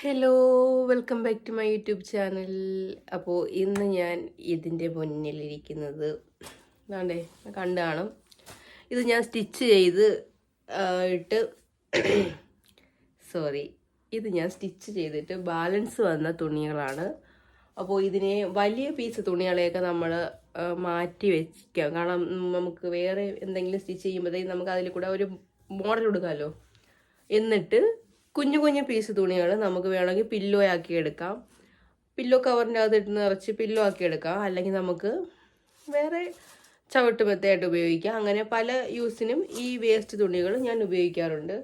Hello welcome back to my YouTube channel അപ്പോൾ ഇന്ന് ഞാൻ ഇതിന്റെ മുന്നിലിരിക്കുന്നത് ഇതാണ്ടേ കണ്ടു കാണും. ഇത് ഞാൻ സ്റ്റിച്ച് ചെയ്ത് ഇട്ട് സോറി ഇത് ഞാൻ സ്റ്റിച്ച് ചെയ്തിട്ട് ബാലൻസ് വന്ന തുണികളാണ്. അപ്പോൾ ഇതിനെ വലിയ പീസ് തുണികളെയൊക്കെ നമ്മൾ മാറ്റി വെക്കാം. കാരണം നമുക്ക് വേറെ എന്തെങ്കിലും സ്റ്റിച്ച് ചെയ്യുമ്പോഴത്തേക്കും നമുക്ക് അതിൽ കൂടെ ഒരു മോഡൽ കൊടുക്കാമല്ലോ എന്നിട്ട് കുഞ്ഞു കുഞ്ഞു പീസ് തുണികൾ നമുക്ക് വേണമെങ്കിൽ പില്ലോ ആക്കി എടുക്കാം പില്ലോ കവറിന്റെ അകത്ത് ഇട്ട് നിറച്ച് പില്ലോ ആക്കി എടുക്കാം അല്ലെങ്കിൽ നമുക്ക് വേറെ ചവിട്ട് മെത്തയായിട്ട് ഉപയോഗിക്കാം. അങ്ങനെ പല യൂസിനും ഈ വേസ്റ്റ് തുണികൾ ഞാൻ ഉപയോഗിക്കാറുണ്ട്.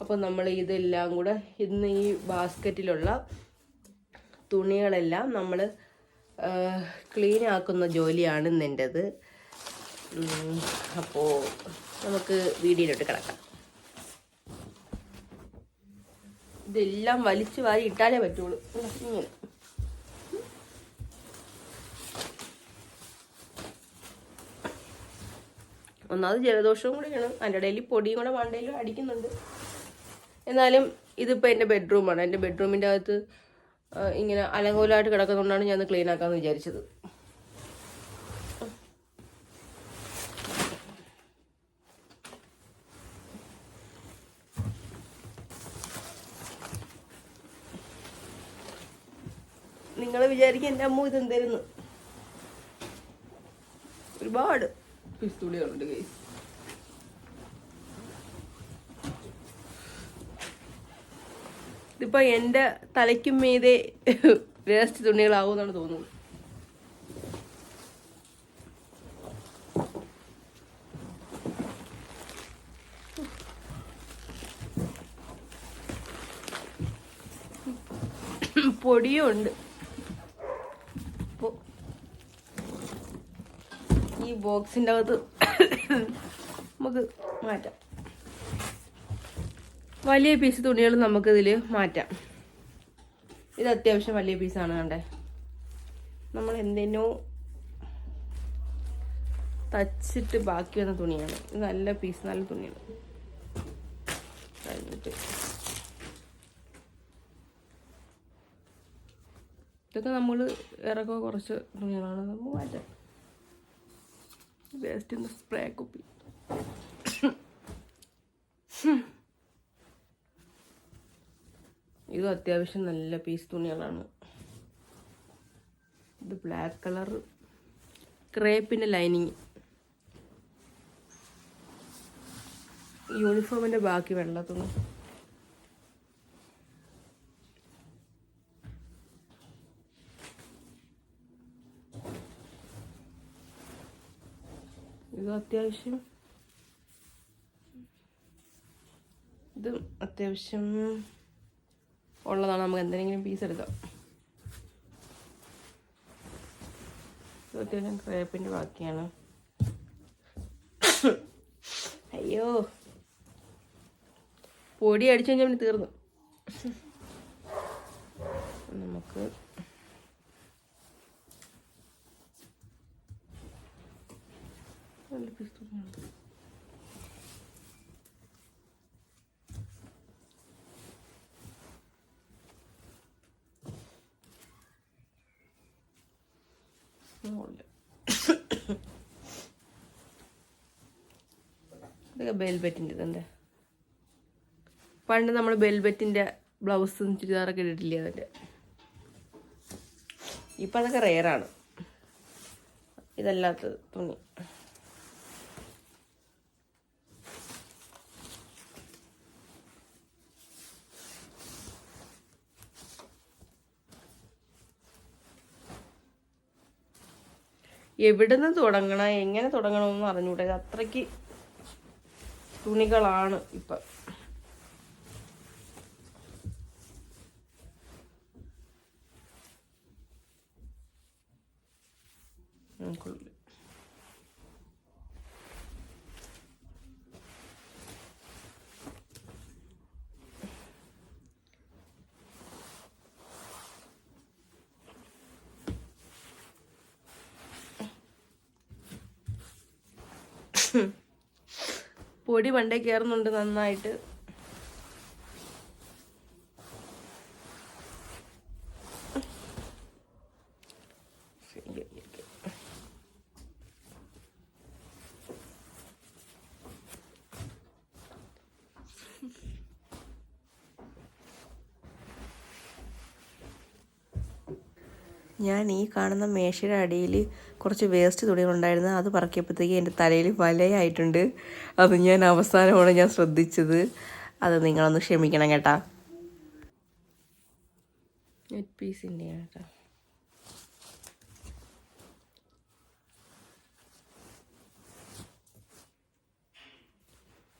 അപ്പോൾ നമ്മൾ ഇതെല്ലാം കൂടെ ഇന്ന് ഈ ബാസ്ക്കറ്റിലുള്ള തുണികളെല്ലാം നമ്മൾ ക്ലീൻ ആക്കുന്ന ജോലിയാണ് ഇന്നെന്റെത്. അപ്പോൾ നമുക്ക് വീഡിയോയിലോട്ട് കിടക്കാം. ഇതെല്ലാം വലിച്ചു വാരി ഇട്ടാലേ പറ്റുള്ളൂ. ഇങ്ങനെ. ഒന്നാമത് ജലദോഷവും കൂടിയാണ് അതിന്റെ ഇടയിൽ പൊടിയും കൂടെ മണ്ടയിലും അടിക്കുന്നുണ്ട്. എന്നാലും ഇതിപ്പോൾ എന്റെ ബെഡ്റൂമാണ്. എന്റെ ബെഡ്റൂമിന്റെ അകത്ത് ഇങ്ങനെ അലങ്കോലമായിട്ട് കിടക്കുന്നതുകൊണ്ടാണ് ഞാൻ ക്ലീൻ ആക്കാമെന്ന് വിചാരിച്ചത്. നിങ്ങൾ വിചാരിക്കും എന്റെ അമ്മ ഇത് എന്തായിരുന്നു ഒരുപാട് പിസ്തുളികളുണ്ട് കൈ ഇതിപ്പോ എന്റെ തലയ്ക്കും മീതെ വേസ്റ്റ് തുണികളാവുമെന്നാണ് തോന്നുന്നത്. പൊടിയും ഉണ്ട് ഈ ബോക്സിന്റെ അകത്ത് നമുക്ക് മാറ്റാം. വലിയ പീസ് തുണികൾ നമുക്കിതിൽ മാറ്റാം. ഇത് അത്യാവശ്യം വലിയ പീസാണ് കണ്ടേ. നമ്മൾ എന്തിനോ തച്ചിട്ട് ബാക്കി വന്ന തുണിയാണ്. ഇത് നല്ല പീസ് നല്ല തുണിയാണ്. കഴിഞ്ഞിട്ട്. ഇതൊക്കെ നമ്മൾ ഇറക്കുക കുറച്ച് തുണികളാണ്. നമുക്ക് മാറ്റാം. വേസ്റ്റിന്റെ സ്പ്രേ കുപ്പി ഇത് അത്യാവശ്യം നല്ല പീസ് തുണികളാണ്. ഇത് ബ്ലാക്ക് കളർ ക്രേപ്പിന്റെ ലൈനിങ് യൂണിഫോമിന്റെ ബാക്കി വെള്ള തുണി. ഇത് അത്യാവശ്യം ഇത് അത്യാവശ്യം ഉള്ളതാണ്. നമുക്ക് എന്തെങ്കിലും പീസ് എടുക്കാം. ഇത് അത്യാവശ്യം ക്രേപ്പിന്റെ ബാക്കിയാണ്. അയ്യോ. പൊടി അടിച്ചു കഴിഞ്ഞാൽ തീർന്നു. നമുക്ക് നല്ല പീസ് തുണിയുണ്ട് ഒന്നുമില്ല. ഇതൊക്കെ ബെൽബെറ്റിന്റെ ഇതെന്താ പണ്ട് നമ്മൾ ബെൽബെറ്റിന്റെ ബ്ലൗസും ചുരിദാറൊക്കെ ഇട്ടിട്ടില്ലേ അതിന്റെ ഇപ്പം അതൊക്കെ റെയറാണ് ഇതല്ലാത്ത തുണി. എവിടുന്ന് തുടങ്ങണം എങ്ങനെ തുടങ്ങണമെന്ന് അറിഞ്ഞൂടെ. അത്രയ്ക്ക് തുണികളാണ് ഇപ്പം. പൊടി പണ്ടേ കയറുന്നുണ്ട് നന്നായിട്ട്. ഞാൻ ഈ കാണുന്ന മേശയുടെ അടിയിൽ കുറച്ച് വേസ്റ്റ് തുണികളുണ്ടായിരുന്നു അത് പറക്കിയപ്പോഴത്തേക്ക് എന്റെ തലയിൽ വലയായിട്ടുണ്ട്. അത് ഞാൻ അവസാനമാണ് ഞാൻ ശ്രദ്ധിച്ചത്. അത് നിങ്ങളൊന്ന് ക്ഷമിക്കണം കേട്ടാ. നെറ്റ് പീസിന്റെ കേട്ടോ.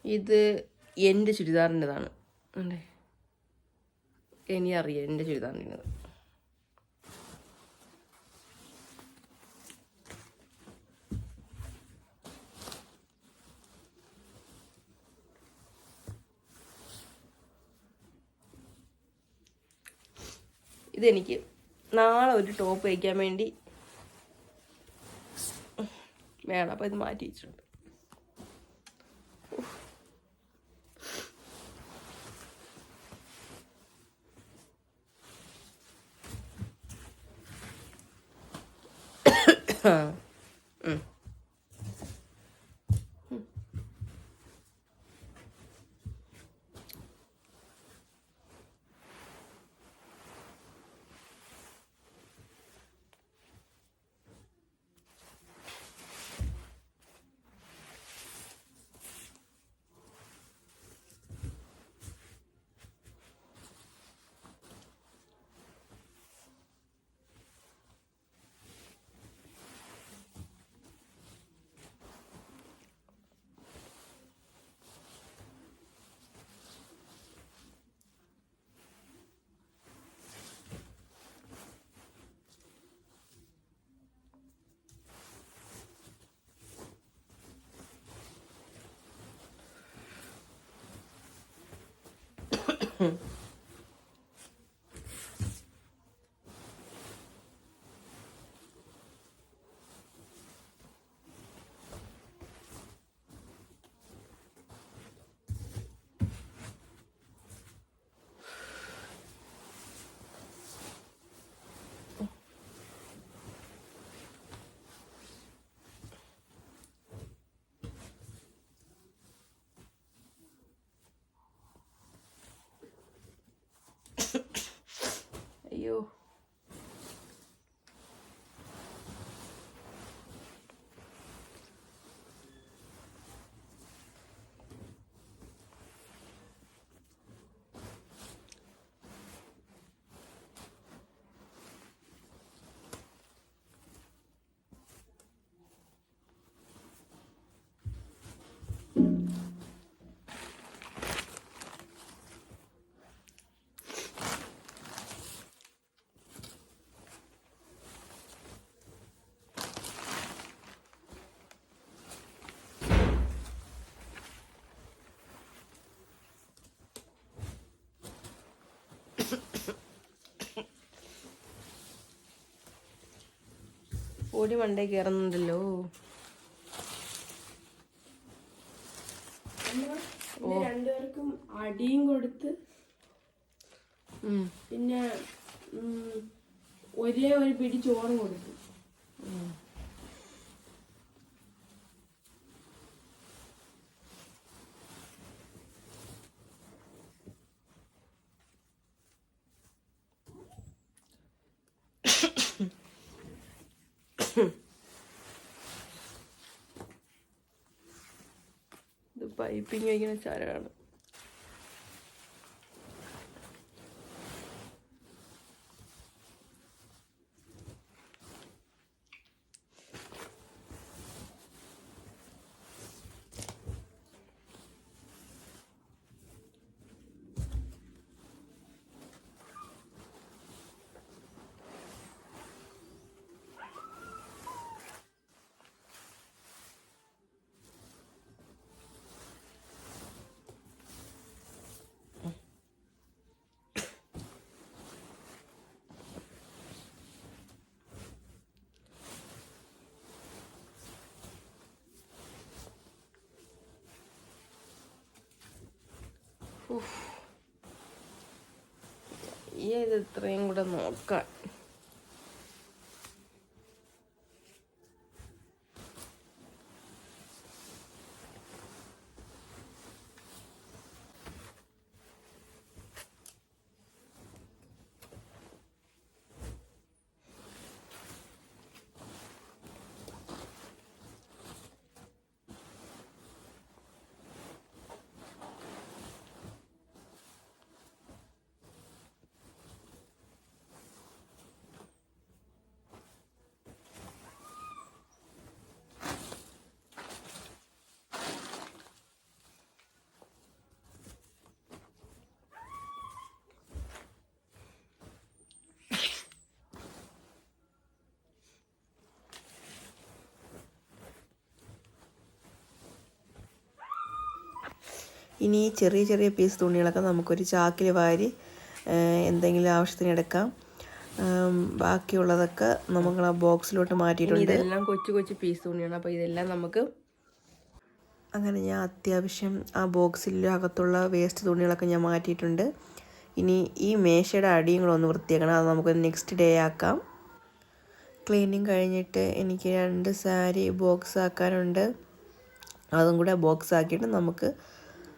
ഇത് എന്റെ ചുരിദാറിന്റെതാണ്. അല്ലേ? എനിക്കറിയാം എന്റെ ചുരിദാറിന്റെത്. ഇതെനിക്ക് നാളെ ഒരു ടോപ്പ് വയ്ക്കാൻ വേണ്ടി വേണം. അപ്പോൾ ഇത് മാറ്റി വെച്ചിട്ടുണ്ട്. 응. അയ്യോ പൊടി മണ്ടേ കയറുന്നുണ്ടല്ലോ രണ്ടുപേർക്കും അടിയും കൊടുത്ത് പിന്നെ ഒരേ ഒരു പിടി ചോറും കൊടുത്തു. ഇത് പൈപ്പിങ് വയ്ക്കുന്ന ചരടാണ് ഈ ഇത് ഇത്രയും കൂടെ നോക്കാൻ ഇനി ഈ ചെറിയ ചെറിയ പീസ് തുണികളൊക്കെ നമുക്കൊരു ചാക്കിൽ വാരി എന്തെങ്കിലും ആവശ്യത്തിന് എടുക്കാം. ബാക്കിയുള്ളതൊക്കെ നമുക്ക് ആ ബോക്സിലോട്ട് മാറ്റിയിട്ടുണ്ട്. ഇതെല്ലാം കൊച്ചു കൊച്ചു പീസ് തുണിയാണ് അപ്പോൾ ഇതെല്ലാം നമുക്ക് അങ്ങനെ ഞാൻ അത്യാവശ്യം ആ ബോക്സിന്റെ അകത്തുള്ള വേസ്റ്റ് തുണികളൊക്കെ ഞാൻ മാറ്റിയിട്ടുണ്ട്. ഇനി ഈ മേശയുടെ അടിയും കൂടെ ഒന്ന് വൃത്തിയാക്കണം. അത് നമുക്ക് നെക്സ്റ്റ് ഡേ ആക്കാം. ക്ലീനിങ് കഴിഞ്ഞിട്ട് എനിക്ക് രണ്ട് സാരി ബോക്സ് ആക്കാനുണ്ട്. അതും കൂടെ ബോക്സ് ആക്കിയിട്ട് നമുക്ക്